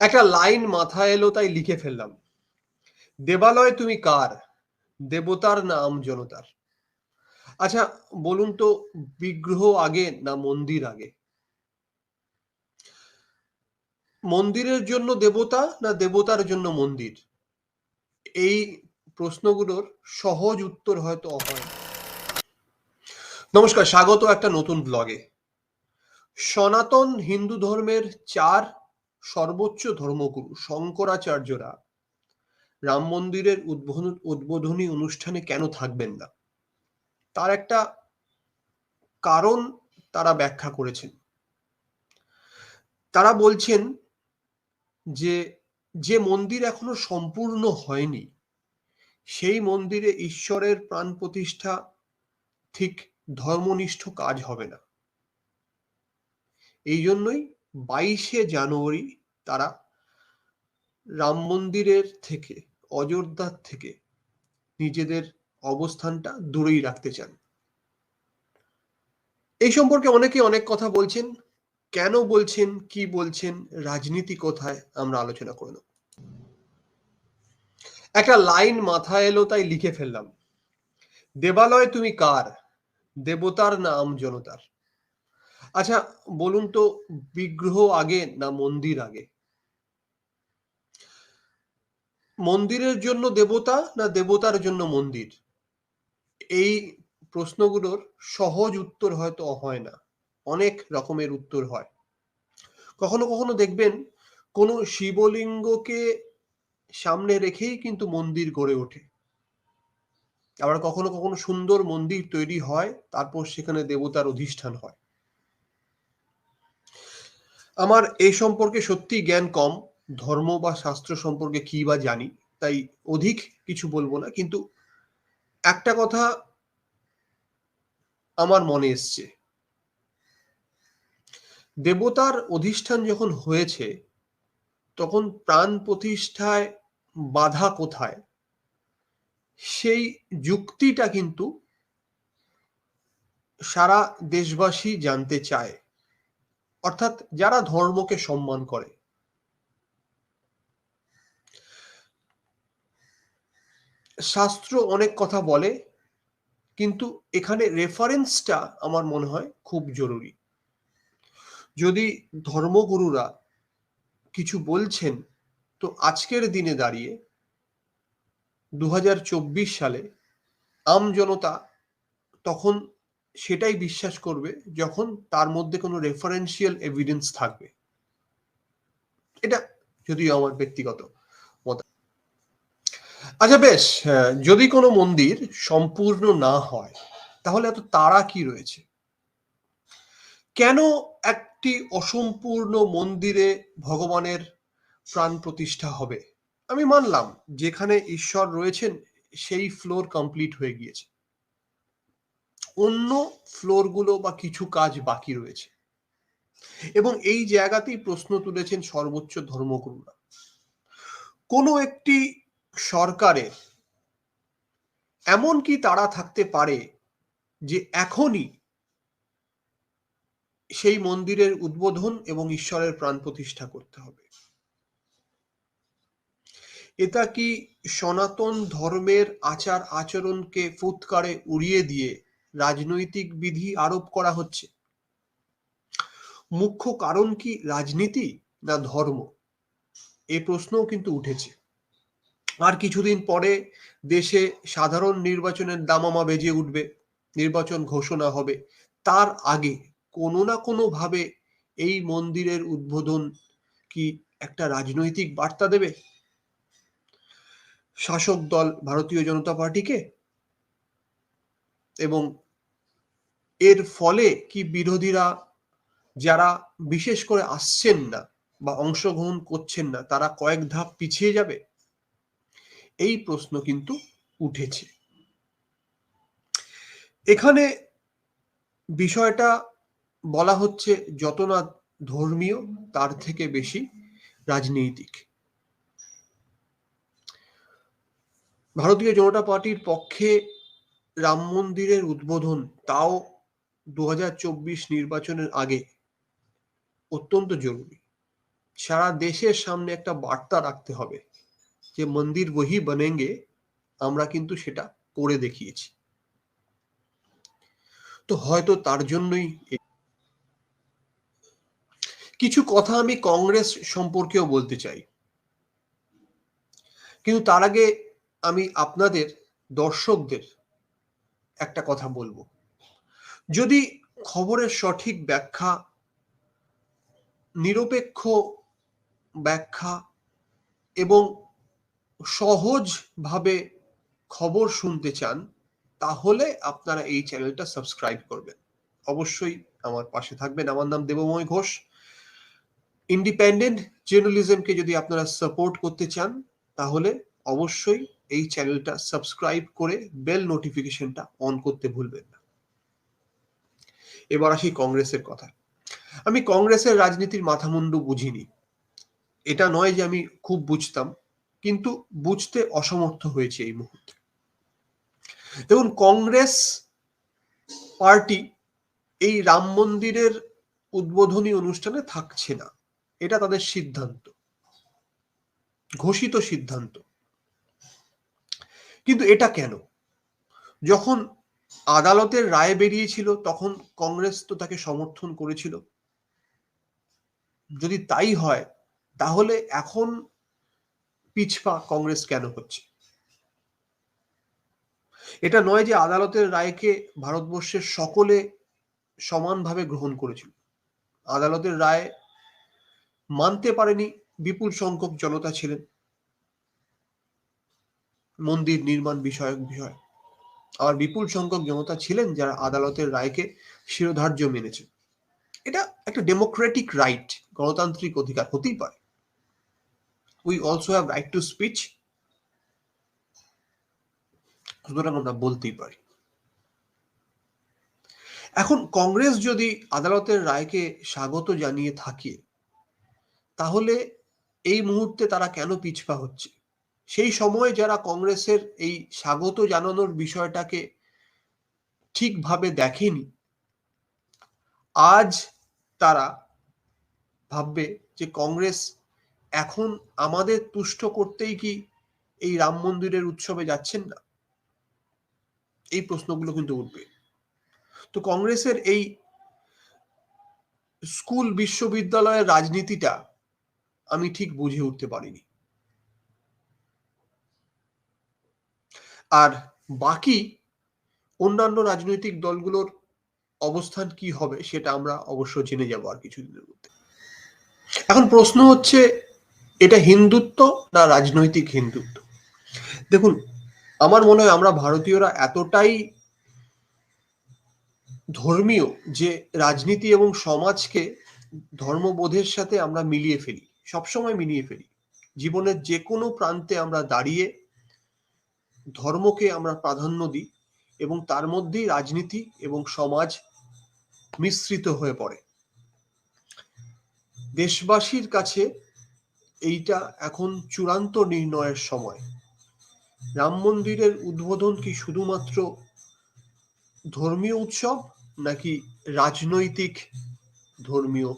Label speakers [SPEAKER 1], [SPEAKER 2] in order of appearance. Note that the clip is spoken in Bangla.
[SPEAKER 1] একটা লাইন মাথায় এলো, তাই লিখে ফেললাম। দেবালয় তুমি কার? দেবতার না জনতার। আচ্ছা বলুন তো, বিগ্রহ আগে না মন্দির আগে? মন্দিরের জন্য দেবতা না দেবতার জন্য মন্দির? এই প্রশ্নগুলোর সহজ উত্তর হয়তো হয় নমস্কার, স্বাগত একটা নতুন ব্লগে সনাতন হিন্দু ধর্মের চার সর্বোচ্চ ধর্মগুরু শঙ্করাচার্যরা রাম মন্দিরের উদ্বোধন, উদ্বোধনী অনুষ্ঠানে কেন থাকবেন না? তার একটা কারণ তারা ব্যাখ্যা করেছেন। তারা বলছেন যে যে মন্দির এখনও সম্পূর্ণ হয়নি, সেই মন্দিরে ঈশ্বরের প্রাণ প্রতিষ্ঠা ঠিক ধর্মনিষ্ঠ কাজ হবে না। এই জন্যই বাইশে জানুয়ারি তারা রাম মন্দিরের থেকে, অযোধ্যার থেকে নিজেদের অবস্থানটা দূরেই রাখতে চান। এই সম্পর্কে অনেকে অনেক কথা বলছেন। কেন বলছেন, কি বলছেন, রাজনীতি কোথায়, আমরা আলোচনা করে নেব। একটা লাইন মাথায় এলো, তাই লিখে ফেললাম। দেবালয় তুমি কার? দেবতার নাম জনতার। আচ্ছা বলুন তো বিগ্রহ আগে না মন্দির আগে? মন্দিরের জন্য দেবতা না দেবতার জন্য মন্দির? এই প্রশ্নগুলোর সহজ উত্তর হয়তো হয় না। অনেক রকমের উত্তর হয়। কখনো কখনো দেখবেন কোনো শিবলিঙ্গকে সামনে রেখেই কিন্তু মন্দির গড়ে ওঠে। আবার কখনো কখনো সুন্দর মন্দির তৈরি হয়, তারপর সেখানে দেবতার অধিষ্ঠান হয়। আমার এই সম্পর্কে সত্যি জ্ঞান কম, ধর্ম বা শাস্ত্র সম্পর্কে কি বা জানি, তাই অধিক কিছু বলব না, কিন্তু একটা কথা আমার মনে এসছে। দেবতার অধিষ্ঠান যখন হয়েছে, তখন প্রাণ প্রতিষ্ঠায় বাধা কোথায়? সেই যুক্তিটা কিন্তু সারা দেশবাসী জানতে চায়। অর্থাৎ যারা ধর্মকে সম্মান করে। শাস্ত্র অনেক কথা বলে, কিন্তু এখানে রেফারেন্সটা আমার মনে হয় খুব জরুরি। যদি ধর্মগুরুরা কিছু বলছেন, তো আজকের দিনে দাঁড়িয়ে দু হাজার চব্বিশ সালে আম জনতা তখন সেটাই বিশ্বাস করবে যখন তার মধ্যে কোনো রেফারেন্সিয়াল এভিডেন্স থাকবে। এটা যদিও আমার ব্যক্তিগত মত আচ্ছা বেশ যদি কোনো মন্দির সম্পূর্ণ না হয়, তাহলে এত তারা কি রয়েছে? কেন একটি অসম্পূর্ণ মন্দিরে ভগবানের প্রাণ প্রতিষ্ঠা হবে? আমি মানলাম, যেখানে ঈশ্বর রয়েছেন, সেই ফ্লোর কমপ্লিট হয়ে গিয়েছে। অন্য ফ্লোরগুলো বা কিছু কাজ বাকি রয়েছে। এবং এই জায়গাতেই প্রশ্ন তুলেছেন সর্বোচ্চ ধর্মগুরুরা। কোনো একটি সরকারের এমন কি তারা থাকতে পারে যে এখনই সেই মন্দিরের উদ্বোধন এবং ঈশ্বরের প্রাণ প্রতিষ্ঠা করতে হবে? এটা কি সনাতন ধর্মের আচার আচরণকে ফুৎকারে উড়িয়ে দিয়ে রাজনৈতিক বিধি আরোপ করা হচ্ছে। মুখ্য কারণ কি রাজনীতি না ধর্ম? এ প্রশ্নও কিন্তু উঠেছে। আর কিছুদিন পরে দেশে সাধারণ নির্বাচনের দামামা বেজে উঠবে, নির্বাচন ঘোষণা হবে। তার আগে কোনো না কোনো ভাবে এই মন্দিরের উদ্বোধন কি একটা রাজনৈতিক বার্তা দেবে? শাসক দল ভারতীয় জনতা পার্টিকে এবং এর ফলে কি বিরোধীরা যারা বিশেষ করে আসছেন না বা অংশগ্রহণ করছেন না, তারা কয়েক ধাপ পিছিয়ে যাবে? এই প্রশ্ন কিন্তু উঠেছে। এখানে বিষয়টা বলা হচ্ছে যত না ধর্মীয়, তার থেকে বেশি রাজনৈতিক। ভারতীয় জনতা পার্টির পক্ষে রাম মন্দিরের উদ্বোধন তাও দু হাজার চব্বিশ নির্বাচনের আগে। অত্যন্ত জরুরি। সারা দেশের সামনে একটা বার্তা রাখতে হবে যে, মন্দির বহি বনেঙ্গে আমরা কিন্তু সেটা করে দেখিয়েছি। তো হয়তো তার জন্যই কিছু কথা আমি কংগ্রেস সম্পর্কেও বলতে চাই। কিন্তু তার আগে আমি আপনাদের, দর্শকদের একটা কথা বলব। যদি খবরের সঠিক ব্যাখ্যা, নিরপেক্ষ ব্যাখ্যা এবং সহজভাবে খবর শুনতে চান, তাহলে আপনারা এই চ্যানেলটা সাবস্ক্রাইব করবেন। অবশ্যই আমার পাশে থাকবেন। আমার নাম দেবময় ঘোষ। ইন্ডিপেন্ডেন্ট জার্নালিজমকে যদি আপনারা সাপোর্ট করতে চান, তাহলে অবশ্যই এই চ্যানেলটা সাবস্ক্রাইব করে বেল নোটিফিকেশনটা অন করতে ভুলবেন না। এবার আসি কংগ্রেসের কথা। আমি কংগ্রেসের রাজনীতির মাথামুন্ডু বুঝিনি। এটা নয় যে আমি খুব বুঝতাম, কিন্তু বুঝতে অসমর্থ হয়েছে এই মুহূর্তে। দেখুন, কংগ্রেস পার্টি এই রাম মন্দিরের উদ্বোধনী অনুষ্ঠানে থাকছে না। এটা তাদের সিদ্ধান্ত, ঘোষিত সিদ্ধান্ত। কিন্তু এটা কেন? যখন আদালতের রায় বেরিয়েছিল, তখন কংগ্রেস তো তাকে সমর্থন করেছিল। যদি তাই হয়, তাহলে এখন পিছপা কংগ্রেস কেন হচ্ছে? এটা নয় যে আদালতের রায়কে ভারতবর্ষের সকলে সমানভাবে গ্রহণ করেছিল। আদালতের রায় মানতে পারেনি বিপুল সংখ্যক জনতা ছিলেন। মন্দির নির্মাণ বিষয়ক বিষয়। আর বিপুল সংখ্যক জনতা ছিলেন যারা আদালতের রায়কে শিরোধার্য মেনেছে। এটা একটা ডেমোক্রেটিক রাইট গণতান্ত্রিক অধিকার হতেই পারে। We also have right to speech সুতরাং আমরা বলতেই পারি। এখন কংগ্রেস যদি আদালতের রায়কে স্বাগত জানিয়ে থাকে, তাহলে এই মুহূর্তে তারা কেন পিছপা হচ্ছে? সেই সময় যারা কংগ্রেসের এই স্বাগত জানানোর বিষয়টাকে ঠিকভাবে দেখেনি, আজ তারা ভাববে যে কংগ্রেস এখন আমাদের তুষ্ট করতেই কি এই রাম মন্দিরের উৎসবে যাচ্ছেন না? এই প্রশ্নগুলো কিন্তু উঠবে। তো কংগ্রেসের এই স্কুল, বিশ্ববিদ্যালয়ের রাজনীতিটা আমি ঠিক বুঝে উঠতে পারিনি। আর বাকি অন্যান্য রাজনৈতিক দলগুলোর অবস্থান কি হবে সেটা আমরা অবশ্য জেনে যাব আর কিছুদিনের মধ্যে। এখন প্রশ্ন হচ্ছে, এটা হিন্দুত্ব না রাজনৈতিক হিন্দুত্ব? দেখুন, আমার মনে হয় আমরা ভারতীয়রা এতটাই ধর্মীয় যে রাজনীতি এবং সমাজকে ধর্মবোধের সাথে আমরা মিলিয়ে ফেলি, সবসময় মিলিয়ে ফেলি। জীবনের যে কোনো প্রান্তে আমরা দাঁড়িয়ে ধর্মকে আমরা প্রাধান্য দিই এবং তার মধ্যেই রাজনীতি এবং সমাজ মিশ্রিত হয়ে পড়ে। দেশবাসীর কাছে এইটা এখন চূড়ান্ত নির্ণয়ের সময়। রাম মন্দিরের উদ্বোধন কি শুধুমাত্র ধর্মীয় উৎসব নাকি রাজনৈতিক ধর্মীয়